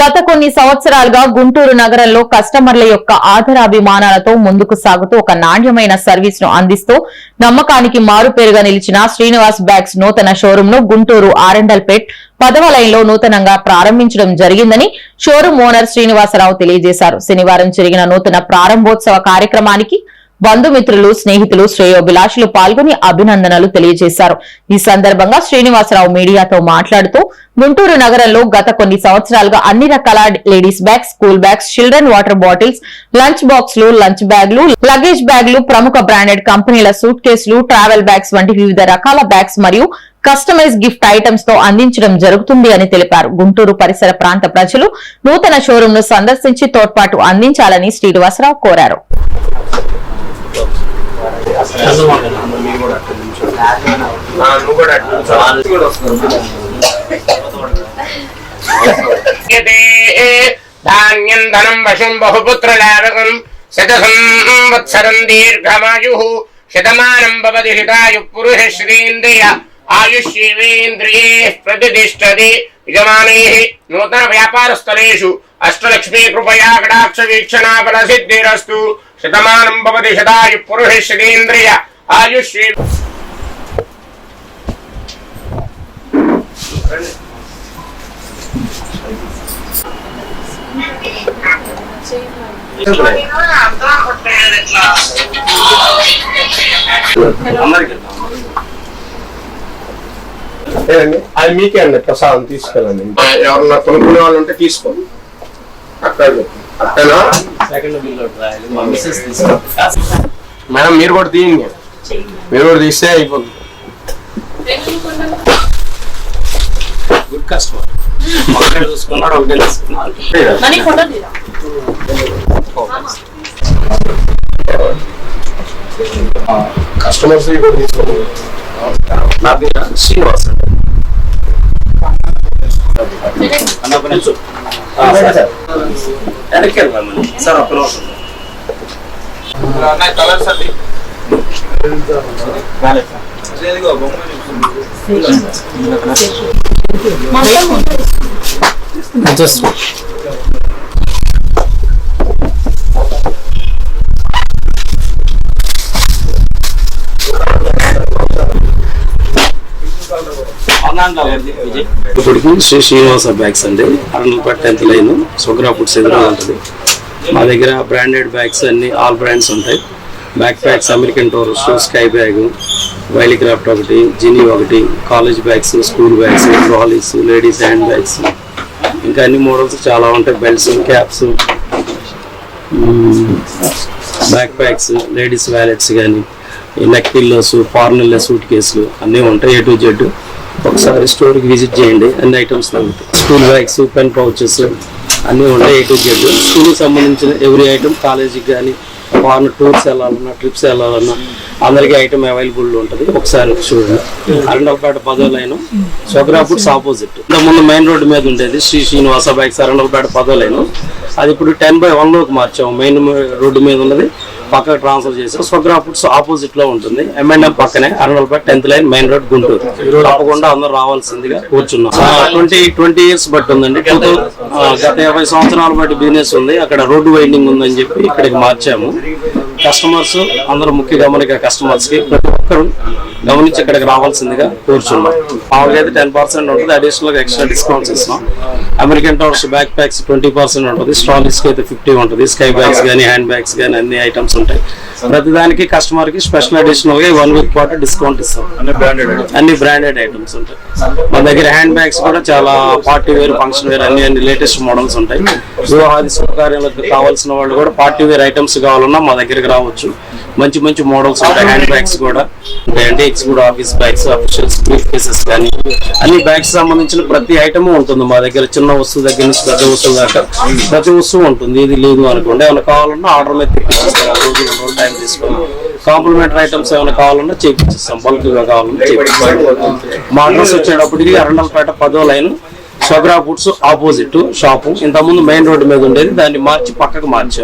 గత కొన్ని సంవత్సరాలుగా గుంటూరు నగరంలో కస్టమర్ల యొక్క ఆధారాభిమానాలతో ముందుకు సాగుతూ ఒక నాణ్యమైన సర్వీస్ను అందిస్తూ నమ్మకానికి మారుపేరుగా నిలిచిన శ్రీనివాస్ బ్యాగ్స్ నూతన షోరూమ్ను గుంటూరు ఆరండల్పేట్ పదవ లైన్లో నూతనంగా ప్రారంభించడం జరిగిందని షోరూం ఓనర్ శ్రీనివాసరావు తెలియజేశారు. శనివారం జరిగిన నూతన ప్రారంభోత్సవ కార్యక్రమానికి బంధుమిత్రులు స్నేహితులు శ్రేయోభిలాషులు పాల్గొని అభినందనలు తెలియజేశారు. ఈ సందర్భంగా శ్రీనివాసరావు మీడియాతో మాట్లాడుతూ గుంటూరు నగరంలో గత కొన్ని సంవత్సరాలుగా అన్ని రకాల ladies bags school bags children water bottles lunch బాక్స్లు లంచ్ బ్యాగ్లు లగేజ్ బ్యాగ్లు ప్రముఖ బ్రాండెడ్ కంపెనీల సూట్ కేసులు ట్రావెల్ బ్యాగ్స్ వంటి వివిధ రకాల బ్యాగ్స్ మరియు కస్టమైజ్ గిఫ్ట్ ఐటమ్స్తో అందించడం జరుగుతుంది అని తెలిపారు. గుంటూరు పరిసర ప్రాంత ప్రజలు నూతన షోరూం ను సందర్శించి తోడ్పాటు అందించాలని శ్రీనివాసరావు కోరారు. ధాన్యం ధనం వశం బహుపుత్రలాభకం శతసంవత్సరం దీర్ఘమాయు శతమానం భవతి హితాయు పురుష శ్రీంద్రియ ఆయుష్యేంద్రియే ప్రతిష్టది యజమానై నూతన వ్యాపారస్థలేషు అష్టలక్ష్మీ కృపయా కటాక్ష వీక్షణాఫల సిద్ధిరస్తు శతమానం భవతి శతాయు పురుష శ్రీంద్రియ ఆయుష్యే. లేదండి అది మీకే అండి ప్రసాదం తీసుకెళ్ళండి. ఎవరన్నా కొనుక్కునే వాళ్ళు ఉంటే తీసుకోండి. అక్కడ మేడం మీరు కూడా తీయండి. మీరు కూడా తీస్తే అయిపోతుంది. గుడ్ కస్టమర్ చూసుకున్నాడు ఒకటే కస్టమర్స్ కూడా తీసుకోండి. నా పేరు శ్రీనివాస్ అన్న. వెనక్కి వెళ్దామని సార్ ఒక్క నిమిషం కలర్స్ అండి విజయ్ ఇప్పటికి శ్రీ శ్రీనివాస బ్యాగ్స్ అండి. Arundelpet tenth line Sughra foods ఎదురుగా ఉంటుంది. మా దగ్గర బ్రాండెడ్ బ్యాగ్స్ అన్ని ఆల్ బ్రాండ్స్ ఉంటాయి. Back packs American tourister sky bag Wildcraft ఒకటి జినీ ఒకటి college bags school bags trolleys ladies hand bags. ఇంకా అన్ని మోడల్స్ చాలా ఉంటాయి. Belts caps back packs ladies wallets కానీ నెక్ పిల్లోస్ ఫార్నల్ సూట్ కేసులు అన్నీ ఉంటాయి ఏ టు జెడ్. ఒకసారి స్టోర్కి విజిట్ చేయండి. అన్ని ఐటమ్స్ దొరుకుతాయి స్కూల్ బ్యాగ్స్ పెన్ పౌచెస్ అన్నీ ఉంటాయి ఏ టు జెడ్ స్కూల్కి సంబంధించిన ఎవ్రీ ఐటమ్ కాలేజీకి కానీ ఫారెన్ టూర్స్ వెళ్ళాలన్నా ట్రిప్స్ వెళ్ళాలన్నా అందరికీ ఐటమ్ అవైలబుల్ ఉంటుంది. ఒకసారి చూడండి. అరండల్పేట పదో లైన్ సోగ్రా ఫుడ్స్ ఆపోజిట్ ముందు మెయిన్ రోడ్డు మీద ఉండేది శ్రీ శ్రీనివాస బైక్స్ అరండల్పేట పదో లైన్. అది ఇప్పుడు టెన్ బై వన్లోకి మార్చాము. మెయిన్ రోడ్డు మీద ఉన్నది. పక్కకు ట్రాన్స్ఫర్ చేసాం స్వగ్రా ఫుడ్స్ ఆపోజిట్లో ఉంటుంది. ఎంఎన్ఎం పక్కనే Arundelpet tenth line main road Guntur. తప్పకుండా అందరూ రావాల్సిందిగా కూర్చున్నాం. ట్వంటీ ట్వంటీ ఇయర్స్ బట్టి ఉందండి. గత యాభై సంవత్సరాల బట్టి బిజినెస్ ఉంది. అక్కడ రోడ్డు వైండింగ్ ఉందని చెప్పి ఇక్కడికి మార్చాము. కస్టమర్స్ అందరూ ముఖ్య గమనిక కస్టమర్స్కి ప్రతి ఒక్కరు గమనించి ఇక్కడికి రావాల్సిందిగా కూర్చున్నాం. మామూలుగా అయితే టెన్ పర్సెంట్ ఉంటుంది. అడిషనల్గా ఎక్స్ట్రా డిస్కౌంట్స్ ఇస్తున్నాం. American towers back packs twenty percent ఉంటుంది. స్ట్రాలీస్కి అయితే ఫిఫ్టీ ఉంటుంది. స్కై బ్యాగ్స్ కానీ హ్యాండ్ బ్యాగ్స్ కానీ అన్ని ఐటమ్స్ ఉంటాయి. ప్రతిదానికి కస్టమర్కి స్పెషల్ అడిషనల్గా వన్ వీక్ పాటు డిస్కౌంట్ ఇస్తాం. అన్ని బ్రాండెడ్ ఐటమ్స్. ఉంటాయి. మన దగ్గర హ్యాండ్ బ్యాగ్స్ కూడా చాలా పార్టీ వేర్ ఫంక్షన్ వేర్ అన్ని అన్ని లేటెస్ట్ మోడల్స్ ఉంటాయి. వివాహాది శుభకార్యాలకు కావాల్సిన వాళ్ళు కూడా పార్టీ వేర్ ఐటమ్స్ కావాలన్నా మా దగ్గరికి రావచ్చు. మంచి మంచి మోడల్స్ ఉంటాయి. హ్యాండ్ బ్యాగ్స్ కూడా ఉంటాయండి ఎక్స్ కూడా office bags officials brief cases కానీ అన్ని బ్యాగ్స్ సంబంధించిన ప్రతి ఐటమ్ ఉంటుంది మా దగ్గర. చిన్న వస్తువు దగ్గర నుంచి పెద్ద వస్తువు దాకా ప్రతి వస్తువు ఉంటుంది. ఇది లేదు అనుకోండి. ఏమైనా కావాలన్నా ఆర్డర్ మీద ఒక రోజు రెండు రోజులు టైం తీసుకొని కాంప్లిమెంటరీ ఐటమ్స్ ఏమైనా కావాలన్నా చేపించిస్తాం బల్క్గా కావాలన్నా చేపిస్తాం మా అడ్రస్ వచ్చేటప్పటికి అరండల్పేట పదో line Shabra foods opposite shop. ఇంతకుముందు మెయిన్ రోడ్డు మీద ఉండేది దాన్ని మార్చి పక్కకు మార్చాము